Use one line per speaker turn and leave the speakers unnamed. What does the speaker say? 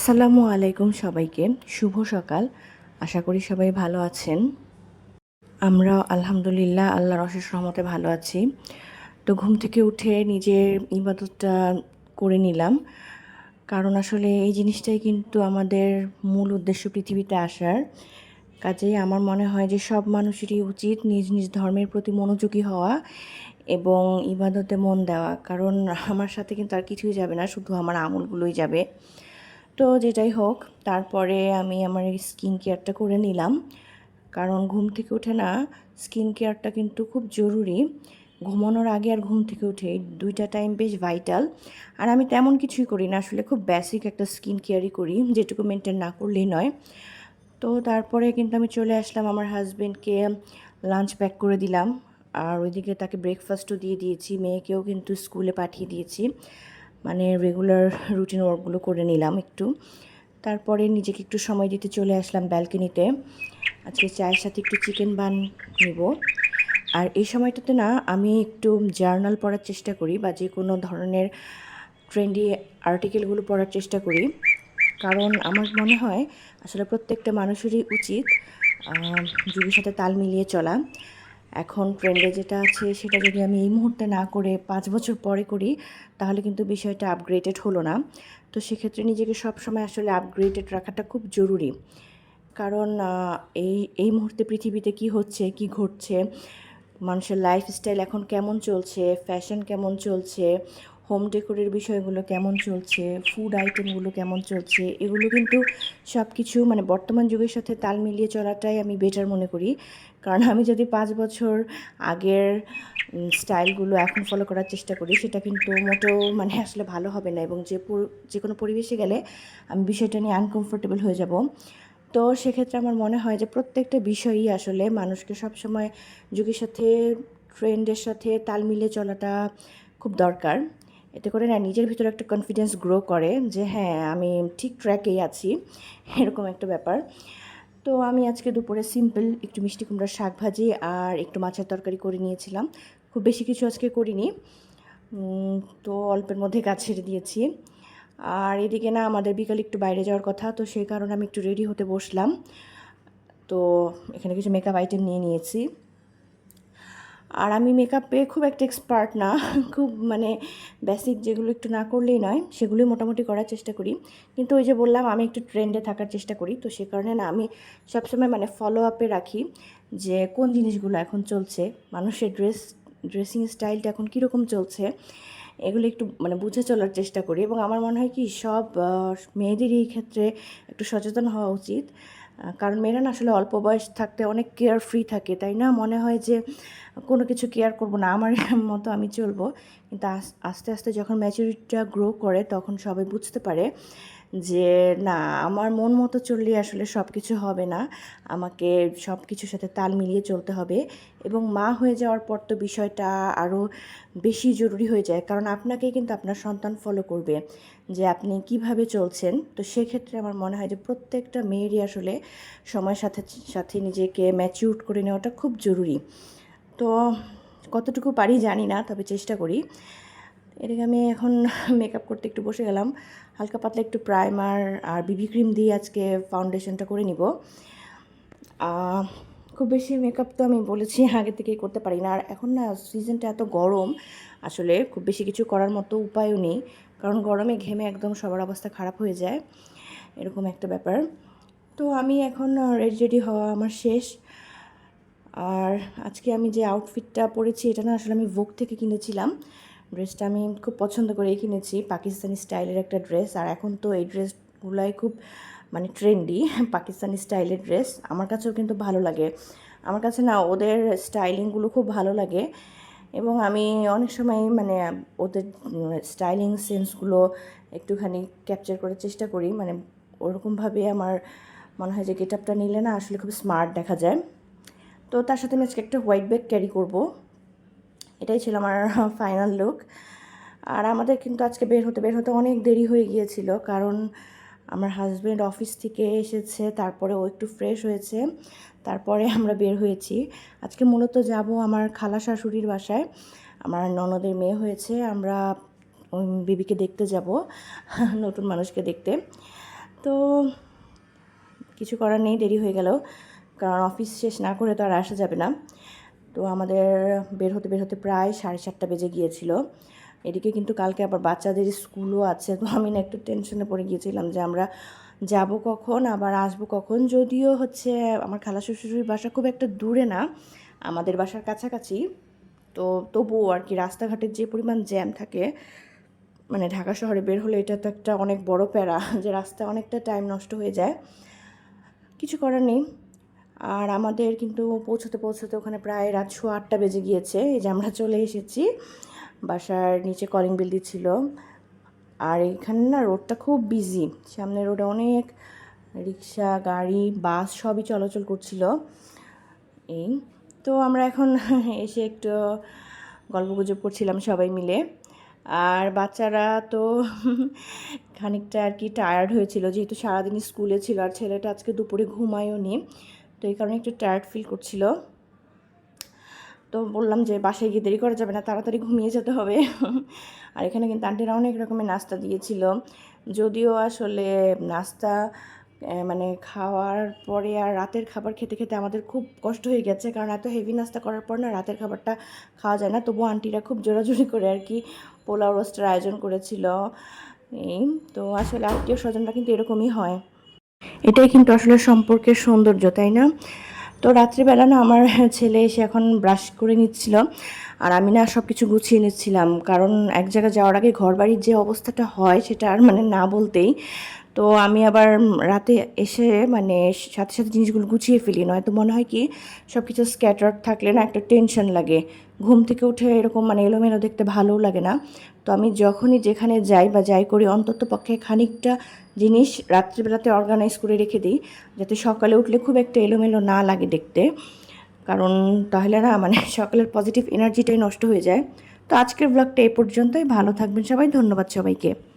আসসালামু আলাইকুম সবাইকে। শুভ সকাল। আশা করি সবাই ভালো আছেন। আমরা আলহামদুলিল্লাহ আল্লাহর অশেষ রহমতে ভালো আছি। তো ঘুম থেকে উঠে নিজের ইবাদতটা করে নিলাম। কারণ আসলে এই জিনিসটাই কিন্তু আমাদের মূল উদ্দেশ্য পৃথিবীতে আসার। কাজেই আমার মনে হয় যে সব মানুষেরই উচিত নিজ নিজ ধর্মের প্রতি মনোযোগী হওয়া এবং ইবাদতে মন দেওয়া। কারণ আমার সাথে কিন্তু আর কিছুই যাবে না, শুধু আমার আমলগুলোই যাবে। তো যেটাই হোক, তারপরে আমি আমার স্কিন কেয়ারটা করে নিলাম। কারণ ঘুম থেকে উঠে না স্কিন কেয়ারটা কিন্তু খুব জরুরি। ঘুমানোর আগে আর ঘুম থেকে উঠে এই দুইটা টাইম বেশ ভাইটাল আর আমি তেমন কিছুই করি না, আসলে খুব বেসিক একটা স্কিন কেয়ারই করি, যেটুকু মেনটেন না করলেই নয়। তো তারপরে কিন্তু আমি চলে আসলাম, আমার হাজব্যান্ডকে লাঞ্চ প্যাক করে দিলাম। আর ওইদিকে তাকে ব্রেকফাস্টও দিয়ে দিয়েছি, মেয়েকেও কিন্তু স্কুলে পাঠিয়ে দিয়েছি। মানে রেগুলার রুটিন ওয়ার্কগুলো করে নিলাম একটু। তারপরে নিজেকে একটু সময় দিতে চলে আসলাম ব্যালকনিতে আজকে চায়ের সাথে একটু চিকেন বান নিব। আর এই সময়টাতে না, আমি একটু জার্নাল পড়ার চেষ্টা করি বা যে কোনো ধরনের ট্রেন্ডি আর্টিকেলগুলো পড়ার চেষ্টা করি। কারণ আমার মনে হয়, আসলে প্রত্যেকটা মানুষেরই উচিত যুগের সাথে তাল মিলিয়ে চলা। এখন ট্রেন্ডে যেটা আছে, সেটা যদি আমি এই মুহূর্তে না করে পাঁচ বছর পরে করি, তাহলে কিন্তু বিষয়টা আপগ্রেডেড হলো না। তো সেক্ষেত্রে নিজেকে সবসময় আসলে আপগ্রেডেড রাখাটা খুব জরুরি। কারণ এই এই মুহূর্তে পৃথিবীতে কি হচ্ছে, কি ঘটছে, মানুষের লাইফস্টাইল এখন কেমন চলছে ফ্যাশন কেমন চলছে হোম ডেকোরের বিষয়গুলো কেমন চলছে ফুড আইটেমগুলো কেমন চলছে, এগুলো কিন্তু সব কিছু মানে বর্তমান যুগের সাথে তাল মিলিয়ে চলাটাই আমি বেটার মনে করি। কারণ আমি যদি পাঁচ বছর আগের স্টাইলগুলো এখন ফলো করার চেষ্টা করি, সেটা কিন্তু মোটেও মানে আসলে ভালো হবে না এবং যে যে কোনো পরিবেশে গেলে আমি বিষয়টা নিয়ে আনকমফোর্টেবল হয়ে যাব। তো সেক্ষেত্রে আমার মনে হয় যে প্রত্যেকটা বিষয়ই আসলে মানুষকে সবসময় যুগের সাথে ট্রেন্ডের সাথে তাল মিলিয়ে চলাটা খুব দরকার। এতে করে না নিজের ভিতরে একটা কনফিডেন্স গ্রো করে যে হ্যাঁ আমি ঠিক ট্র্যাকেই আছি। এরকম একটা ব্যাপার। তো আমি আজকে দুপুরে সিম্পল একটু মিষ্টি কুমড়ার শাক ভাজি আর একটু মাছের তরকারি করে নিয়েছিলাম। খুব বেশি কিছু আজকে করিনি। তো অল্পের মধ্যে কাজ ছেড়ে দিয়েছি। আর এদিকে না আমাদের বিকাল একটু বাইরে যাওয়ার কথা, তো সেই কারণে আমি একটু রেডি হতে বসলাম। তো এখানে কিছু মেকআপ আইটেম নিয়ে নিয়েছি। আর আমি মেকআপে খুব একটা এক্সপার্ট না, খুব মানে বেসিক যেগুলো একটু না করলেই নয়, সেগুলোই মোটামুটি করার চেষ্টা করি। কিন্তু ওই যে বললাম, আমি একটু ট্রেন্ডে থাকার চেষ্টা করি, তো সে কারণে না আমি সবসময় মানে ফলো আপে রাখি যে কোন জিনিসগুলো এখন চলছে, মানুষের ড্রেস ড্রেসিং স্টাইলটা এখন কীরকম চলছে, এগুলো একটু মানে বুঝে চলার চেষ্টা করি। এবং আমার মনে হয় কি, সব মেয়েদেরই এই ক্ষেত্রে একটু সচেতন হওয়া উচিত। কারণ মেয়েরা না আসলে অল্প বয়স থাকতে অনেক কেয়ার ফ্রি থাকে, তাই না? মনে হয় যে কোনো কিছু কেয়ার করব না, আমার মতো আমি চলবো। কিন্তু আস্তে আস্তে যখন ম্যাচুরিটিটা গ্রো করে তখন সবাই বুঝতে পারে যে, না, আমার মন মতো চললে আসলে সব কিছু হবে না। আমাকে সব কিছুর সাথে তাল মিলিয়ে চলতে হবে। এবং মা হয়ে যাওয়ার পর তো বিষয়টা আরও বেশি জরুরি হয়ে যায়। কারণ আপনাকে কিন্তু আপনার সন্তান ফলো করবে যে, আপনি কীভাবে চলছেন? তো সেক্ষেত্রে আমার মনে হয় যে, প্রত্যেকটা মেয়েরই আসলে সময়ের সাথে সাথে নিজেকে ম্যাচিউর করে নেওয়াটা খুব জরুরি। তো কতটুকু পারি জানি না, তবে চেষ্টা করি। এদিকে আমি এখন মেকআপ করতে একটু বসে গেলাম। হালকা পাতলা একটু প্রাইমার আর বিবি ক্রিম দিয়ে আজকে ফাউন্ডেশনটা করে নিব। খুব বেশি মেকআপ তো আমি বলেছি আগে থেকেই করতে পারি না। আর এখন না সিজনটা এত গরম, আসলে খুব বেশি কিছু করার মতো উপায়ও নেই। কারণ গরমে ঘেমে একদম সবার অবস্থা খারাপ হয়ে যায়। এরকম একটা ব্যাপার। তো আমি এখন রেডি রেডি হওয়া আমার শেষ। আর আজকে আমি যে আউটফিটটা পরেছি, এটা না আসলে আমি ভোগ থেকে কিনেছিলাম। ড্রেসটা আমি খুব পছন্দ করেই কিনেছি, পাকিস্তানি স্টাইলের একটা ড্রেস আর এখন তো এই ড্রেসগুলাই খুব মানে ট্রেন্ডি পাকিস্তানি স্টাইলের ড্রেস আমার কাছেও কিন্তু ভালো লাগে। আমার কাছে না, ওদের স্টাইলিংগুলো খুব ভালো লাগে, এবং আমি অনেক সময় মানে ওদের স্টাইলিং সেন্সগুলো একটুখানি ক্যাপচার করার চেষ্টা করি মানে ওরকমভাবে আমার মনে হয় যে গেট আপটা নিলে না আসলে খুব স্মার্ট দেখা যায়। তো তার সাথে আমি আজকে একটা হোয়াইট ব্যাগ ক্যারি করব। এটাই ছিল আমার ফাইনাল লুক আর আমাদের কিন্তু আজকে বের হতে বের হতে অনেক দেরি হয়ে গিয়েছিল, কারণ আমার হাজব্যান্ড অফিস থেকে এসেছে, তারপরে ও একটু ফ্রেশ হয়েছে, তারপরে আমরা বের হয়েছি। আজকে মূলত যাব আমার খালা শাশুড়ির বাসায়, আমার ননদের মেয়ে হয়েছে, আমরা বেবিকে দেখতে যাব, নতুন মানুষকে দেখতে। তো কিছু করার নেই, দেরি হয়ে গেল, কারণ অফিস শেষ না করে তো আর আসা যাবে না। তো আমাদের বের হতে বের হতে প্রায় সাড়ে সাতটা বেজে গিয়েছিল। এদিকে কিন্তু কালকে আবার বাচ্চাদের স্কুলও আছে, তো আমি না একটু টেনশনে পড়ে গিয়েছিলাম যে আমরা যাব কখন, আবার আসব কখন। যদিও হচ্ছে আমার খালা শ্বশুরের বাসা খুব একটা দূরে না, আমাদের বাসার কাছাকাছি। তো তবুও আর কি রাস্তাঘাটের যে পরিমাণ জ্যাম থাকে মানে ঢাকা শহরে বের হলে এটা তো একটা অনেক বড় প্যারা, যে রাস্তা অনেকটা টাইম নষ্ট হয়ে যায়। কিছু করার নেই। আর আমাদের কিন্তু পৌঁছতে পৌঁছতে ওখানে প্রায় রাত সোয়া আটটা বেজে গিয়েছে। এই যে আমরা চলে এসেছি, বাসার নিচে কলিং বিল দিচ্ছিল। আর এখানে না রোডটা খুব বিজি সামনে রোডে অনেক রিক্সা গাড়ি বাস সবই চলাচল করছিল। এই তো আমরা এখন এসে একটু গল্পগুজব করছিলাম সবাই মিলে। আর বাচ্চারা তো খানিকটা আর কি টায়ার্ড হয়েছিল, যেহেতু সারাদিন স্কুলে ছিল। আর ছেলেটা আজকে দুপুরে ঘুমায়ও নি। তো এই কারণে একটু টায়ার্ড ফিল করছিল। তো বললাম যে বাসায় গিয়ে দেরি করা যাবে না, তাড়াতাড়ি ঘুমিয়ে যেতে হবে। আর এখানে কিন্তু আন্টিরা অনেক রকমের নাস্তা দিয়েছিল। যদিও আসলে নাস্তা মানে খাওয়ার পরে আর রাতের খাবার খেতে খেতে আমাদের খুব কষ্ট হয়ে গেছে, কারণ এত হেভি নাস্তা করার পর না রাতের খাবারটা খাওয়া যায় না। তবুও আন্টিরা খুব জোরাজোরি করে আর কি পোলাও রোস্টের আয়োজন করেছিল। এই, তো আসলে আত্মীয় স্বজনরা কিন্তু এরকমই হয়। এটাই কিন্তু আসলে সম্পর্কের সৌন্দর্য, তাই না? তো রাত্রিবেলা না আমার ছেলে এসে এখন ব্রাশ করে নিচ্ছিল আর আমি না সব কিছু গুছিয়ে নিচ্ছিলাম। কারণ এক জায়গায় যাওয়ার আগে ঘর বাড়ির যে অবস্থাটা হয় সেটা আর মানে না বলতেই তো আমি আবার রাতে এসে মানে সাথে সাথে জিনিসগুলো গুছিয়ে ফেলি। নয়তো মনে হয় কি সব কিছু স্ক্যাটার থাকলে না একটা টেনশন লাগে। ঘুম থেকে উঠে এরকম মানে এলোমেলো দেখতে ভালোও লাগে না। তো আমি যখনই যেখানে যাই বা যাই করি, অন্তত পক্ষে খানিকটা জিনিস রাত্রিবেলাতে অর্গানাইজ করে রেখে দিই। যাতে সকালে উঠলে খুব একটা এলোমেলো না লাগে দেখতে। কারণ তাহলে না মানে সকালের পজিটিভ এনার্জিটাই নষ্ট হয়ে যায়। তো আজকের ব্লগটা এই পর্যন্তই। ভালো থাকবেন সবাই। ধন্যবাদ সবাইকে।